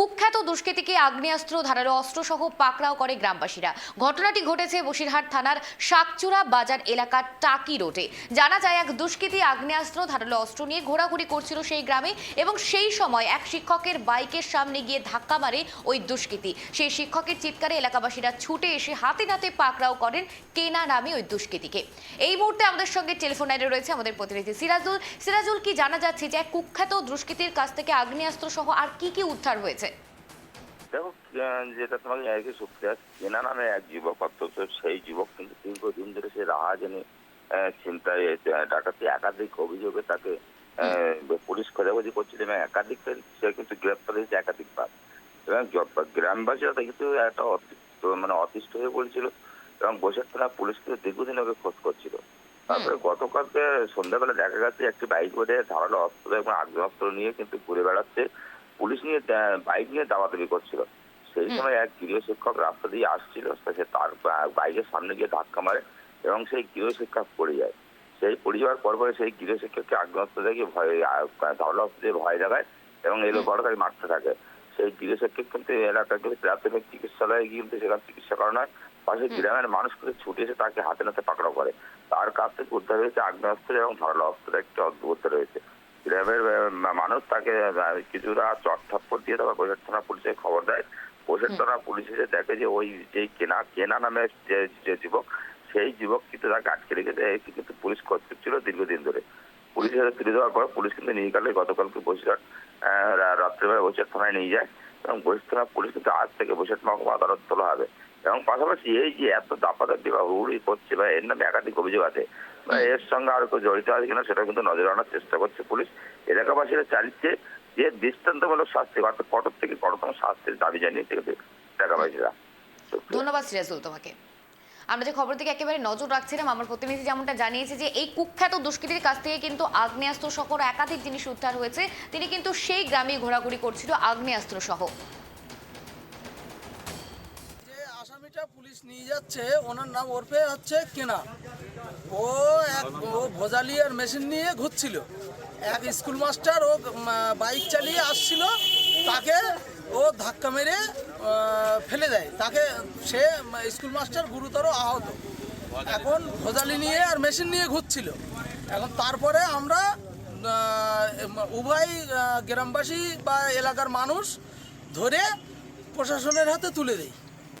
কুখ্যাত দুষ্কৃতীকে আগ্নেয়াস্ত্র, ধারালো অস্ত্রসহ পাকড়াও করে গ্রামবাসীরা। ঘটনাটি ঘটেছে বসিরহাট থানার শাকচুরা বাজার এলাকার টাকি রোডে। জানা যায়, এক দুষ্কৃতী আগ্নেয়াস্ত্র, ধারালো অস্ত্র নিয়ে ঘোরাঘুরি করছিল সেই গ্রামে এবং সেই সময় এক শিক্ষকের বাইকের সামনে গিয়ে ধাক্কা মারে ওই দুষ্কৃতী। সেই শিক্ষকের চিৎকারে এলাকাবাসীরা ছুটে এসে হাতে নাতে পাকড়াও করেন কেনা নামে ওই দুষ্কৃতীকে। এই মুহূর্তে আমাদের সঙ্গে টেলিফোন লাইনে রয়েছে আমাদের প্রতিনিধি সিরাজুল। সিরাজুল, কি জানা যাচ্ছে যে এক কুখ্যাত দুষ্কৃতীর কাছ থেকে আগ্নেয়াস্ত্র সহ আর কি কি উদ্ধার হয়েছে? দেখো যেটা তোমাকে একই কেনা নামে এক যুবক অথচ সেই যুবক কিন্তু দীর্ঘদিন ধরে সে রাহাজানি চিন্তায় ডাকাতি একাধিক অভিযোগে তাকে পুলিশ খোঁজাখুঁজি করছিল এবং একাধিক সে কিন্তু গ্রেপ্তার হয়েছে একাধিকবার এবং গ্রামবাসীরা কিন্তু একটা মানে অতিষ্ঠ হয়ে পড়েছিল এবং বসে থানা পুলিশ কিন্তু দীর্ঘদিন ওকে খোঁজ করছিল। তারপরে গতকালকে সন্ধ্যাবেলা দেখা গেছে একটি বাইক করে ধারালো অস্ত্র এবং আগ্নেয়াস্ত্র নিয়ে কিন্তু ঘুরে বেড়াচ্ছে। পুলিশ নিয়ে বাইক নিয়ে দাবাদাবি করছিল। সেই সময় এক গৃহ শিক্ষক রাস্তা দিয়ে আসছিল সে তার বাইকের সামনে গিয়ে ধাক্কা মারে এবং সেই গৃহ শিক্ষক পড়ে যায়। সেই পড়ে যাওয়ার পর পরে সেই গৃহ শিক্ষককে আগ্নেয়াস্ত্র দেখে ভয় ধারালো দিয়ে ভয় দেখায় এবং এলো বড় তাকে মারতে থাকে। সেই গৃহ শিক্ষক কিন্তু এলাকার কিন্তু প্রাথমিক চিকিৎসালয়ে গিয়ে কিন্তু সেখানে চিকিৎসা করানো হয়। পাশে গ্রামের মানুষ কিন্তু ছুটে এসে তাকে হাতে নাতে পাকড়াও করে। তার কাছ থেকে উদ্ধার হয়েছে আগ্নেয়াস্ত্র এবং ধারালো অস্ত্র একটি অদ্ভুত রয়েছে। গ্রামের মানুষ তাকে কিছুটা চটথাপ্পর দিয়ে তারপর কৈশোর থানা পুলিশে খবর দেয়। কৈশোর থানা পুলিশ এসে দেখে যে ওই যে কেনা কেনা নামে যে যুবক সেই যুবক কিন্তু তাকে আটকে রেখেছে কিন্তু পুলিশ খোঁজ ছিল দীর্ঘদিন ধরে। পুলিশ এসে তুলে দেওয়ার পর পুলিশ কিন্তু নিয়ে গেলে গতকালকে বসিরহাট রা- রাত্রেবেলা বসিরহাট থানায় নিয়ে যায় এবং বসিরহাট থানা পুলিশ কিন্তু আজ থেকে বসিরহাট মহকুমা আদালত তোলা হবে। এবং পাশাপাশি এই যে এত দাপাদাপি বা হুড়ি করছে বা এর নামে একাধিক অভিযোগ আছে বা এর সঙ্গে আর কেউ জড়িত আছে কিনা সেটা কিন্তু নজরে আনার চেষ্টা করছে পুলিশ। এলাকাবাসীরা চালিচ্ছে যে দৃষ্টান্তমূলক শাস্তি অর্থাৎ কঠোর থেকে কঠোরতম শাস্তির দাবি জানিয়ে কিন্তু এলাকাবাসীরা। ধন্যবাদ সিরাজুল তোমাকে। আমরা যে খবর থেকে একেবারে নজর রাখছিলাম, আমার প্রতিনিধি যেমনটা জানিয়েছে যে এই কুখ্যাত দুষ্কৃতীর কাছ থেকে কিন্তু আগ্নেয়াস্ত্র সহ একাধিক জিনিস উদ্ধার হয়েছে। তিনি কিন্তু সেই গ্রামে ঘোরাঘুরি করছিল আগ্নেয়াস্ত্র সহ। নিয়ে যাচ্ছে, ওনার নাম ওরফে হচ্ছে কেনা। ও এক ও ভোজালি আর মেশিন নিয়ে ঘুরছিল। এক স্কুল মাস্টার ও বাইক চালিয়ে আসছিল, তাকে ও ধাক্কা মেরে ফেলে দেয়। তাকে সে স্কুল মাস্টার গুরুতর আহত। এখন ভোজালি নিয়ে আর মেশিন নিয়ে ঘুরছিল। এখন তারপরে আমরা উভয় গ্রামবাসী বা এলাকার মানুষ ধরে প্রশাসনের হাতে তুলে দেই।